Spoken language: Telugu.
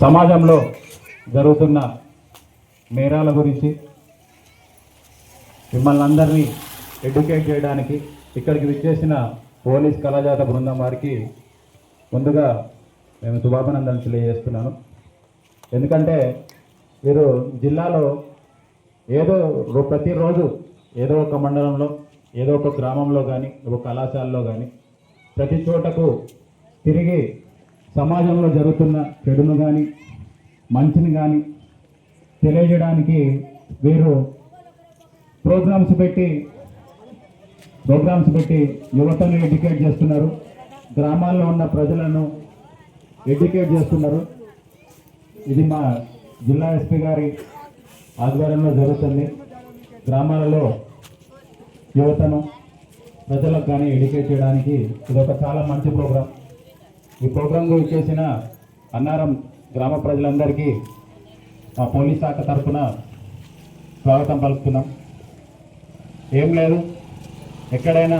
సమాజంలో జరుగుతున్న నేరాల గురించి మిమ్మల్ని అందరినీ ఎడ్యుకేట్ చేయడానికి ఇక్కడికి విచ్చేసిన పోలీస్ కళాజాత బృందం వారికి ముందుగా మేము శుభాభినందనలు తెలియజేస్తున్నాను. ఎందుకంటే మీరు జిల్లాలో ఏదో ప్రతిరోజు ఏదో ఒక మండలంలో ఏదో ఒక గ్రామంలో కానీ ఒక కళాశాలలో కానీ ప్రతి చోటకు తిరిగి సమాజంలో జరుగుతున్న చెడును కానీ మంచిని కానీ తెలియజేయడానికి వీరు ప్రోగ్రామ్స్ పెట్టి ప్రోగ్రామ్స్ పెట్టి యువతను ఎడ్యుకేట్ చేస్తున్నారు. గ్రామాల్లో ఉన్న ప్రజలను ఎడ్యుకేట్ చేస్తున్నారు. ఇది మా జిల్లా ఎస్పీ గారి ఆధ్వర్యంలో జరుగుతుంది. గ్రామాలలో యువతను ప్రజలకు కానీ ఎడ్యుకేట్ చేయడానికి ఇది ఒక చాలా మంచి ప్రోగ్రాం ఈ ప్రోగ్రాంకు ఇచ్చేసిన అన్నారం గ్రామ ప్రజలందరికీ మా పోలీస్ శాఖ తరఫున స్వాగతం పలుకుతున్నాం. ఏం లేదు ఎక్కడైనా